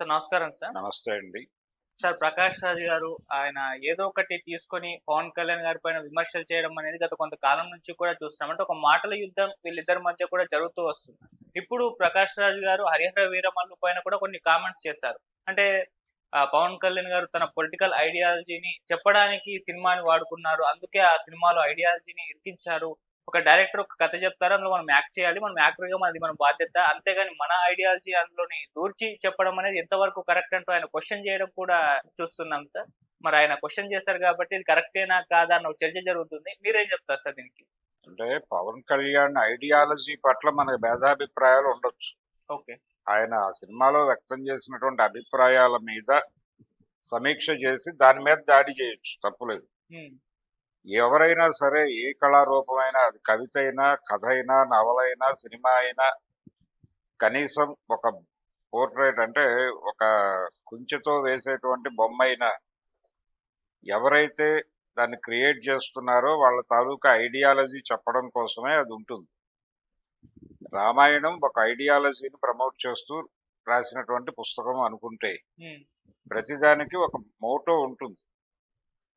Sir నమస్కారం sir. నమస్తే అండి. సార్ ప్రకాష్ రాజ్ గారు ఆయన ఏదో ఒకటి తీసుకొని పవన్ కళ్యాణ్ గారి పైన విమర్శలు చేయడం అనేది గత కొంతకాలం నుంచి కూడా చూస్తున్నాం. అంటే ఒక మాటల యుద్ధం వీళ్ళిద్దరి మధ్య కూడా జరుగుతూ వస్తుంది. ఇప్పుడు ప్రకాష్ రాజ్ గారు హరిహర వీరమల్లు పైన కూడా కొన్ని కామెంట్స్ చేశారు. అంటే ఆ, పవన్ కళ్యాణ్ గారు తన పొలిటికల్ ఐడియాలజీని చెప్పడానికి సినిమాని వాడుకున్నారు. అందుకే ఆ సినిమాలో ఐడియాలజీని ఇరికించారు. ఒక డైరెక్టర్ ఒక కథ చెప్తారు అందులో మనం యాక్ట్ చేయాలి మనం యాక్టర్గా మనది మన బాధ్యత. అంతేగాని మన ఐడియాలజీ అందులోని దూర్చి చెప్పడం అనేది ఎంతవరకు కరెక్ట్ అంటూ ఆయన క్వశ్చన్ చేయడం కూడా చూస్తున్నాం సార్. మరి ఆయన క్వశ్చన్ చేశారు కాబట్టి ఇది కరెక్టేనా కాదా అన్న ఒక చర్చ జరుగుతుంది. మీరేం చెప్తారు సార్ దీనికి? అంటే పవన్ కళ్యాణ్ ఐడియాలజీ పట్ల మనకు భేదాభిప్రాయాలు ఉండొచ్చు. ఓకే. ఆయన ఆ సినిమాలో వ్యక్తం చేసినటువంటి అభిప్రాయాల మీద సమీక్ష చేసి దాని మీద దాడి చేయొచ్చు. తప్పులేదు. ఎవరైనా సరే ఏ కళారూపమైనా అది కవిత అయినా కథ అయినా నవలైనా సినిమా అయినా కనీసం ఒక పోర్ట్రేట్ అంటే ఒక కుంచెతో వేసేటువంటి బొమ్మ అయినా ఎవరైతే దాన్ని క్రియేట్ చేస్తున్నారో వాళ్ళ తాలూకా ఐడియాలజీ చెప్పడం కోసమే అది ఉంటుంది. రామాయణం ఒక ఐడియాలజీని ప్రమోట్ చేస్తూ రాసినటువంటి పుస్తకం అనుకుంటే ప్రతిదానికి ఒక మోటో ఉంటుంది.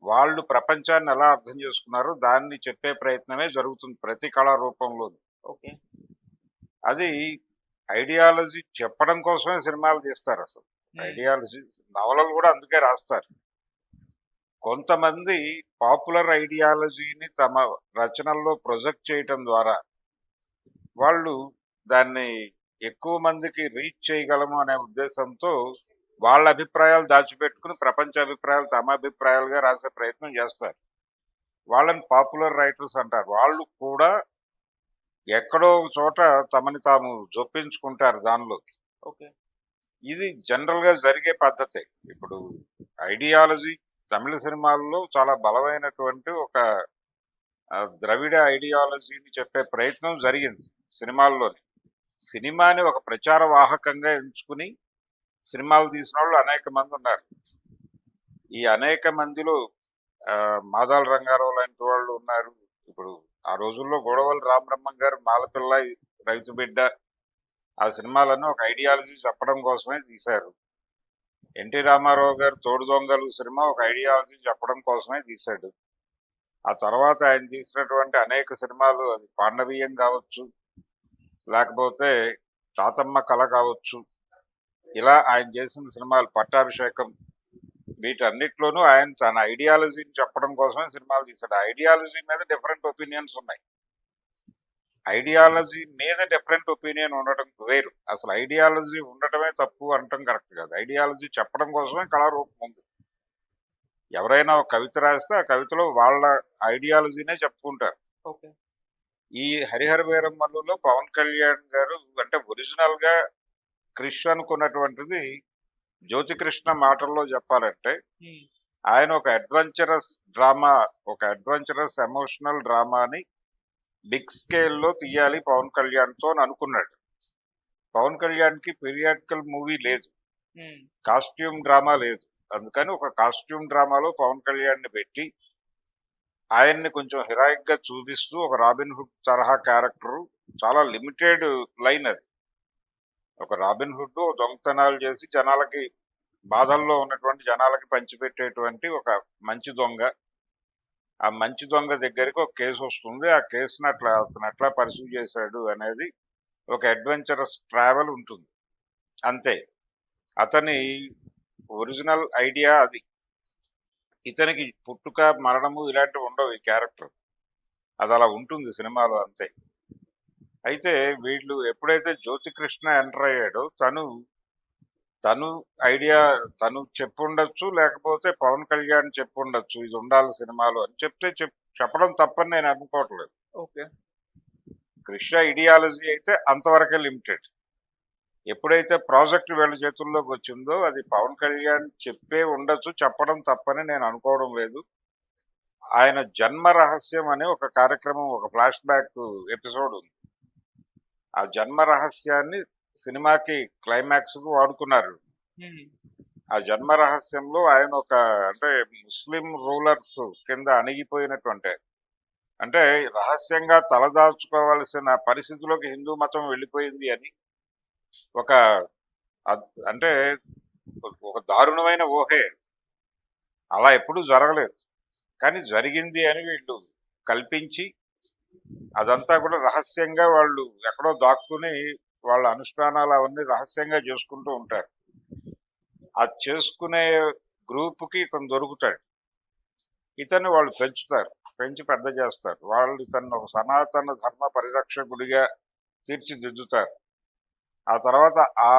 వాళ్ళు ప్రపంచాన్ని ఎలా అర్థం చేసుకున్నారో దాన్ని చెప్పే ప్రయత్నమే జరుగుతుంది ప్రతి కళారూపంలో. ఓకే. అది ఐడియాలజీ చెప్పడం కోసమే సినిమాలు తీస్తారు అసలు. ఐడియాలజీ నవలలు కూడా అందుకే రాస్తారు. కొంతమంది పాపులర్ ఐడియాలజీని తమ రచనల్లో ప్రొజెక్ట్ చేయటం ద్వారా వాళ్ళు దాన్ని ఎక్కువ మందికి రీచ్ చేయగలము అనే ఉద్దేశంతో వాళ్ళ అభిప్రాయాలు దాచిపెట్టుకుని ప్రపంచ అభిప్రాయాలు తమ అభిప్రాయాలుగా రాసే ప్రయత్నం చేస్తారు. వాళ్ళని పాపులర్ రైటర్స్ అంటారు. వాళ్ళు కూడా ఎక్కడో చోట తమని తాము జొప్పించుకుంటారు దానిలోకి. ఓకే. ఇది జనరల్గా జరిగే పద్ధతే. ఇప్పుడు ఐడియాలజీ తమిళ సినిమాల్లో చాలా బలమైనటువంటి ఒక ద్రవిడ ఐడియాలజీని చెప్పే ప్రయత్నం జరిగింది సినిమాల్లోని. సినిమాని ఒక ప్రచార వాహకంగా ఎంచుకుని సినిమాలు తీసిన వాళ్ళు అనేక మంది ఉన్నారు. ఈ అనేక మందిలో ఆ, మాదాల రంగారావు లాంటి వాళ్ళు ఉన్నారు. ఇప్పుడు ఆ రోజుల్లో గొడవలు రామబ్రహ్మం గారు మాలపిల్ల రైతు బిడ్డ ఆ సినిమాలను ఒక ఐడియాలజీ చెప్పడం కోసమే తీశారు. ఎన్టీ రామారావు గారు తోడు దొంగలు సినిమా ఒక ఐడియాలజీ చెప్పడం కోసమే తీశాడు. ఆ తర్వాత ఆయన తీసినటువంటి అనేక సినిమాలు అది పాండవీయం కావచ్చు లేకపోతే తాతమ్మ కళ కావచ్చు ఇలా ఆయన చేసిన సినిమాలు పట్టాభిషేకం వీటన్నిటిలోనూ ఆయన తన ఐడియాలజీని చెప్పడం కోసమే సినిమాలు తీశాడు. ఐడియాలజీ మీద డిఫరెంట్ ఒపీనియన్స్ ఉన్నాయి. ఐడియాలజీ మీద డిఫరెంట్ ఒపీనియన్ ఉండటం వేరు. అసలు ఐడియాలజీ ఉండటమే తప్పు అనటం కరెక్ట్ కాదు. ఐడియాలజీ చెప్పడం కోసమే కళారూపం ఉంది. ఎవరైనా ఒక కవిత రాస్తే ఆ కవితలో వాళ్ళ ఐడియాలజీనే చెప్పుకుంటారు. ఈ హరిహర వీరమ్మల్లో పవన్ కళ్యాణ్ గారు అంటే ఒరిజినల్గా క్రిష్ అనుకున్నటువంటిది జ్యోతికృష్ణ మాటల్లో చెప్పాలంటే ఆయన ఒక అడ్వెంచరస్ డ్రామా ఒక అడ్వెంచరస్ ఎమోషనల్ డ్రామాని బిగ్ స్కేల్లో తీయాలి పవన్ కళ్యాణ్తో అని అనుకున్నాడు. పవన్ కళ్యాణ్కి పీరియాడికల్ మూవీ లేదు కాస్ట్యూమ్ డ్రామా లేదు. అందుకని ఒక కాస్ట్యూమ్ డ్రామాలో పవన్ కళ్యాణ్ని పెట్టి ఆయన్ని కొంచెం హెరాయిక్గా చూపిస్తూ ఒక రాబిన్ హుడ్ తరహా క్యారెక్టర్ చాలా లిమిటెడ్ లైన్ అది. ఒక రాబిన్ హుడ్ దొంగతనాలు చేసి జనాలకి బాధల్లో ఉన్నటువంటి జనాలకి పంచిపెట్టేటువంటి ఒక మంచి దొంగ. ఆ మంచి దొంగ దగ్గరికి ఒక కేసు వస్తుంది. ఆ కేసుని అట్లా అతను అట్లా పర్సూ చేశాడు అనేది ఒక అడ్వెంచరస్ ట్రావెల్ ఉంటుంది. అంతే. అతని ఒరిజినల్ ఐడియా అది. ఇతనికి పుట్టుక మరణము ఇలాంటివి ఉండవు ఈ క్యారెక్టర్. అది అలా ఉంటుంది సినిమాలో అంతే. అయితే వీళ్ళు ఎప్పుడైతే జ్యోతికృష్ణ ఎంటర్ అయ్యాడో తను తను ఐడియా తను చెప్పుండొచ్చు లేకపోతే పవన్ కళ్యాణ్ చెప్పుండొచ్చు ఇది ఉండాలి సినిమాలో అని చెప్తే చెప్ చెప్పడం తప్పని నేను అనుకోవట్లేదు. ఓకే. కృష్ణ ఐడియాలజీ అయితే అంతవరకే లిమిటెడ్. ఎప్పుడైతే ప్రాజెక్ట్ వీళ్ళ చేతుల్లోకి వచ్చిందో అది పవన్ కళ్యాణ్ చెప్పే ఉండొచ్చు చెప్పడం తప్పని నేను అనుకోవడం లేదు. ఆయన జన్మ రహస్యం అనే ఒక కార్యక్రమం ఒక ఫ్లాష్ బ్యాక్ ఎపిసోడ్ ఉంది. ఆ జన్మ రహస్యాన్ని సినిమాకి క్లైమాక్స్కు వాడుకున్నారు. ఆ జన్మ రహస్యంలో ఆయన ఒక అంటే ముస్లిం రూలర్స్ కింద అణిగిపోయినటువంటి అంటే రహస్యంగా తలదాచుకోవాల్సిన పరిస్థితిలోకి హిందూ మతం వెళ్ళిపోయింది అని ఒక అంటే ఒక దారుణమైన ఊహే. అలా ఎప్పుడూ జరగలేదు. కానీ జరిగింది అని వీళ్ళు కల్పించి అదంతా కూడా రహస్యంగా వాళ్ళు ఎక్కడో దాక్కుని వాళ్ళ అనుష్ఠానాలు అవన్నీ రహస్యంగా చేసుకుంటూ ఉంటారు. అది చేసుకునే గ్రూప్కి ఇతను దొరుకుతాడు. ఇతన్ని వాళ్ళు పెంచుతారు పెంచి పెద్ద చేస్తారు. వాళ్ళు ఇతన్ని ఒక సనాతన ధర్మ పరిరక్షకుడిగా తీర్చిదిద్దుతారు. ఆ తర్వాత ఆ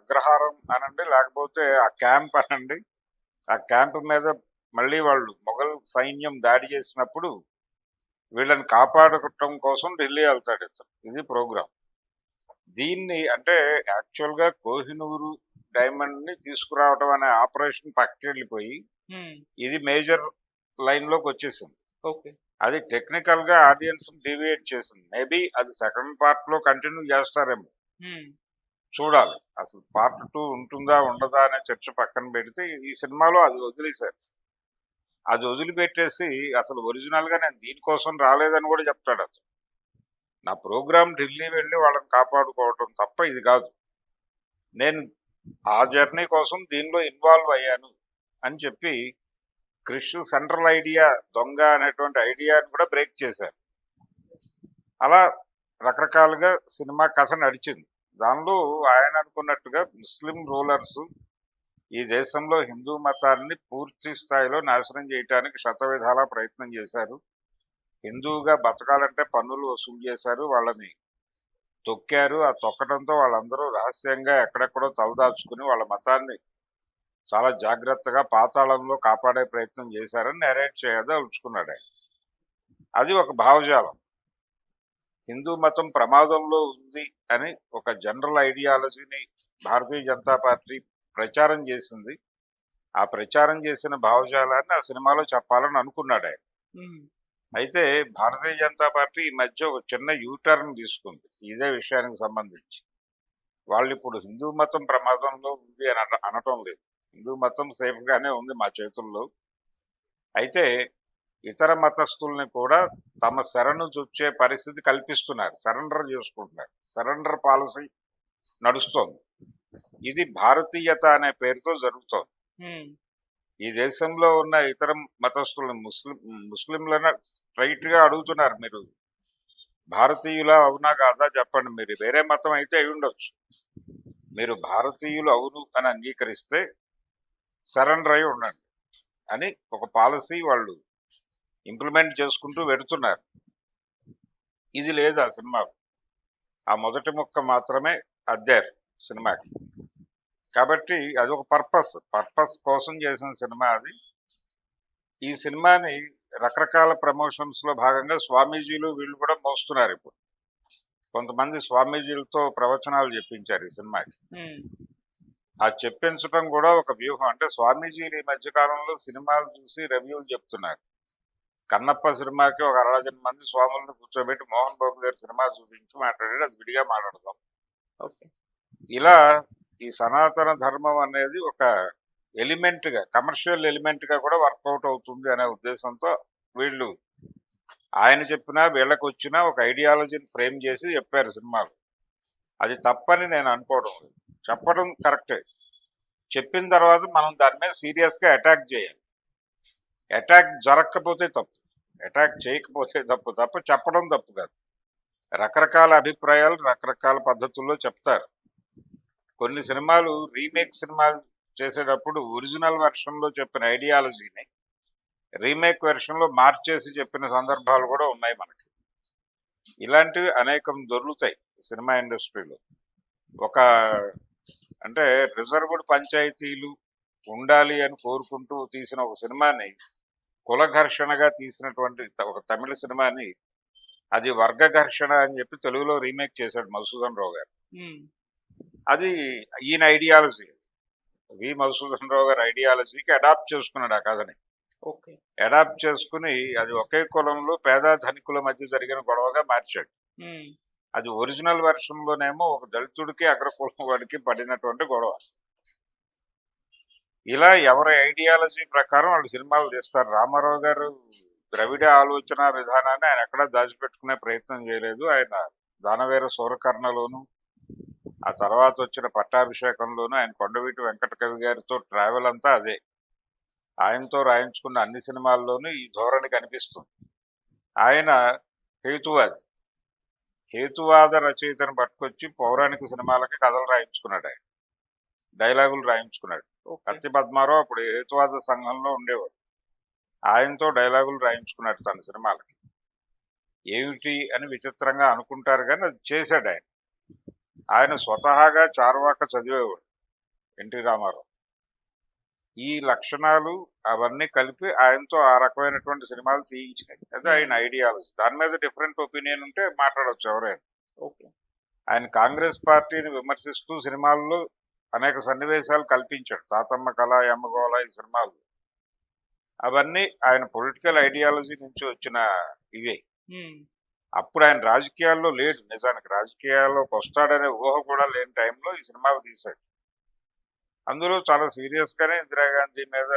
అగ్రహారం అనండి లేకపోతే ఆ క్యాంప్ అనండి. ఆ క్యాంప్ మీద మళ్ళీ వాళ్ళు మొఘల్ సైన్యం దాడి చేసినప్పుడు వీళ్ళని కాపాడటం కోసం ఢిల్లీ వెళ్తాడు ఇతను. ఇది ప్రోగ్రామ్ దీన్ని అంటే యాక్చువల్గా కోహినూరు డైమండ్ని తీసుకురావడం అనే ఆపరేషన్ పక్కకి వెళ్ళిపోయి ఉమ్, ఇది మేజర్ లైన్లోకి వచ్చేసింది అది టెక్నికల్గా ఆడియన్స్ డివియేట్ చేసింది. మేబీ అది సెకండ్ పార్ట్లో కంటిన్యూ చేస్తారేమో. చూడాలి. అసలు పార్ట్ టూ ఉంటుందా ఉండదా అనే చర్చ పక్కన పెడితే ఈ సినిమాలో అది వదిలేశారు. అది వదిలిపెట్టేసి అసలు ఒరిజినల్గా నేను దీనికోసం రాలేదని కూడా చెప్తాడు అతను. నా ప్రోగ్రాం ఢిల్లీ వెళ్ళి వాళ్ళని కాపాడుకోవటం తప్ప ఇది కాదు. నేను ఆ జర్నీ కోసం దీనిలో ఇన్వాల్వ్ అయ్యాను అని చెప్పి క్రిష్ సెంట్రల్ ఐడియా దొంగ అనేటువంటి ఐడియాని కూడా బ్రేక్ చేశారు. అలా రకరకాలుగా సినిమా కథ నడిచింది. దానిలో ఆయన అనుకున్నట్టుగా ముస్లిం రూలర్స్ ఈ దేశంలో హిందూ మతాన్ని పూర్తి స్థాయిలో నాశనం చేయడానికి శతవిధాలా ప్రయత్నం చేశారు. హిందువుగా బతకాలంటే పన్నులు వసూలు చేశారు వాళ్ళని. తొక్కారు. ఆ తొక్కడంతో వాళ్ళందరూ రహస్యంగా ఎక్కడెక్కడో తలదాచుకుని వాళ్ళ మతాన్ని చాలా జాగ్రత్తగా పాతాళంలో కాపాడే ప్రయత్నం చేశారని నెరేట్ చేయదలుచుకున్నాడు అది ఒక భావజాలం. హిందూ మతం ప్రమాదంలో ఉంది అని ఒక జనరల్ ఐడియాలజీని భారతీయ జనతా పార్టీ ప్రచారం చేసింది. ఆ ప్రచారం చేసిన భావజాలాన్ని ఆ సినిమాలో చెప్పాలని అనుకున్నాడు ఆయన. అయితే భారతీయ జనతా పార్టీ ఈ మధ్య ఒక చిన్న యూటర్న్ తీసుకుంది ఇదే విషయానికి సంబంధించి. వాళ్ళు ఇప్పుడు హిందూ మతం ప్రమాదంలో ఉంది అని అన- అనటం లేదు. హిందూ మతం సేఫ్ గానే ఉంది మా చేతుల్లో. అయితే ఇతర మతస్థుల్ని కూడా తమ శరణు చూచే పరిస్థితి కల్పిస్తున్నారు సరెండర్ చేసుకుంటున్నారు. సరెండర్ పాలసీ నడుస్తోంది. ఇది భారతీయత అనే పేరుతో జరుగుతోంది. ఈ దేశంలో ఉన్న ఇతర మతస్థులను ముస్లిం ముస్లింలను స్ట్రైట్గా అడుగుతున్నారు మీరు. భారతీయుల అవునా కాదా చెప్పండి మీరు. వేరే మతం అయితే అయి ఉండొచ్చు. మీరు భారతీయులు అవును అని అంగీకరిస్తే సరెండర్ అయి ఉండండి అని ఒక పాలసీ వాళ్ళు ఇంప్లిమెంట్ చేసుకుంటూ వెడుతున్నారు. ఇది లేదు ఆ సినిమాకు ఆ మొదటి ముక్క మాత్రమే అద్దారు. సినిమాకి. కాబట్టి అది ఒక పర్పస్. పర్పస్ కోసం చేసిన సినిమా అది. ఈ సినిమాని రకరకాల ప్రమోషన్స్లో భాగంగా స్వామీజీలు వీళ్ళు కూడా మోస్తున్నారు ఇప్పుడు. కొంతమంది స్వామీజీలతో ప్రవచనాలు చెప్పించారు ఈ సినిమాకి. ఆ చెప్పించడం కూడా ఒక వ్యూహం. అంటే స్వామీజీలు ఈ మధ్య కాలంలో సినిమాలు చూసి రివ్యూలు చెప్తున్నారు. కన్నప్ప సినిమాకి ఒక అరడజన మంది స్వాములను కూర్చోబెట్టి మోహన్ బాబు గారి సినిమా చూపించి మాట్లాడాడు. అది విడిగా మాట్లాడదాం. ఓకే. ఇలా ఈ సనాతన ధర్మం అనేది ఒక ఎలిమెంట్గా కమర్షియల్ ఎలిమెంట్గా కూడా వర్కౌట్ అవుతుంది అనే ఉద్దేశంతో వీళ్ళు ఆయన చెప్పినా వీళ్ళకి వచ్చినా ఒక ఐడియాలజీని ఫ్రేమ్ చేసి చెప్పారు సినిమాలు. అది తప్పని నేను అనుకోవడం. చెప్పడం కరెక్టే. చెప్పిన తర్వాత మనం దాని మీద సీరియస్గా అటాక్ చేయాలి. అటాక్ జరగకపోతే తప్పు. అటాక్ చేయకపోతే తప్పు తప్ప చెప్పడం తప్పు కాదు. రకరకాల అభిప్రాయాలు రకరకాల పద్ధతుల్లో చెప్తారు. కొన్ని సినిమాలు రీమేక్ సినిమాలు చేసేటప్పుడు ఒరిజినల్ వెర్షన్లో చెప్పిన ఐడియాలజీని రీమేక్ వెర్షన్లో మార్చేసి చెప్పిన సందర్భాలు కూడా ఉన్నాయి మనకి. ఇలాంటివి అనేకం దొరుకుతాయి సినిమా ఇండస్ట్రీలో. ఒక అంటే రిజర్వ్డ్ పంచాయతీలు ఉండాలి అని కోరుకుంటూ తీసిన ఒక సినిమాని కుల ఘర్షణగా తీసినటువంటి ఒక తమిళ సినిమాని అది వర్గ ఘర్షణ అని చెప్పి తెలుగులో రీమేక్ చేశాడు మధుసూదన్ రావు గారు. అది ఈయన ఐడియాలజీ వి మధుసూదన్ రావు గారి ఐడియాలజీకి అడాప్ట్ చేసుకున్నాడు ఆ కథని. ఓకే. అడాప్ట్ చేసుకుని అది ఒకే కులంలో పేద ధనికుల మధ్య జరిగిన గొడవగా మార్చాడు. అది ఒరిజినల్ వెర్షన్ లోనేమో ఒక దళితుడికి అగ్రకులం వాడికి పడినటువంటి గొడవ. ఇలా ఎవరి ఐడియాలజీ ప్రకారం వాళ్ళు సినిమాలు తీస్తారు. రామారావు గారు ద్రవిడ ఆలోచన విధానాన్ని ఆయన ఎక్కడా దాచిపెట్టుకునే ప్రయత్నం చేయలేదు. ఆయన దానవేర సూరకర్ణలోను ఆ తర్వాత వచ్చిన పట్టాభిషేకంలోనూ ఆయన కొండవీటి వెంకట కవి గారితో ట్రావెల్ అంతా అదే. ఆయనతో రాయించుకున్న అన్ని సినిమాల్లోనూ ఈ ధోరణి కనిపిస్తుంది. ఆయన హేతువాది. హేతువాద రచయితను పట్టుకొచ్చి పౌరాణిక సినిమాలకి కథలు రాయించుకున్నాడు ఆయన. డైలాగులు రాయించుకున్నాడు. కత్తి పద్మారావు అప్పుడు హేతువాద సంఘంలో ఉండేవాడు. ఆయనతో డైలాగులు రాయించుకున్నాడు తన సినిమాలకి. ఏమిటి అని విచిత్రంగా అనుకుంటారు కానీ అది చేశాడు ఆయన. ఆయన స్వతహాగా చార్వాక చదివేవాడు. ఎన్టీ రామారావు. ఈ లక్షణాలు అవన్నీ కలిపి ఆయనతో ఆ రకమైనటువంటి సినిమాలు తీయించినాయి. అది ఆయన ఐడియాలజీ దాని మీద డిఫరెంట్ ఒపీనియన్ ఉంటే మాట్లాడవచ్చు ఎవరైనా. ఓకే. ఆయన కాంగ్రెస్ పార్టీని విమర్శిస్తూ సినిమాల్లో అనేక సన్నివేశాలు కల్పించాడు. తాతమ్మ కళ యమ్మగోళ ఈ సినిమాలు. అవన్నీ ఆయన పొలిటికల్ ఐడియాలజీ నుంచి వచ్చిన ఇవే. అప్పుడు ఆయన రాజకీయాల్లో లేడు. నిజానికి రాజకీయాల్లోకి వస్తాడనే ఊహ కూడా లేని టైంలో ఈ సినిమాలు తీశాడు. అందులో చాలా సీరియస్ గానే ఇందిరాగాంధీ మీద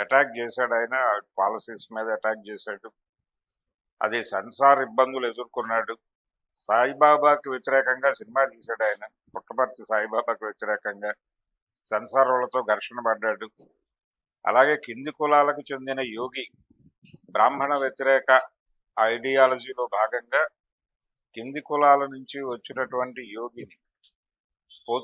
అటాక్ చేశాడు ఆయన. పాలసీస్ మీద అటాక్ చేశాడు. అది సన్సార్ ఇబ్బందులు ఎదుర్కొన్నాడు. సాయిబాబాకి వ్యతిరేకంగా సినిమా తీశాడు ఆయన. పుట్టపర్తి సాయిబాబాకి వ్యతిరేకంగా సెన్సార్ వాళ్ళతో ఘర్షణ పడ్డాడు. అలాగే కింది కులాలకు చెందిన యోగి బ్రాహ్మణ వ్యతిరేక ఐడియాలజీలో భాగంగా కింది కులాల నుంచి వచ్చినటువంటి యోగిని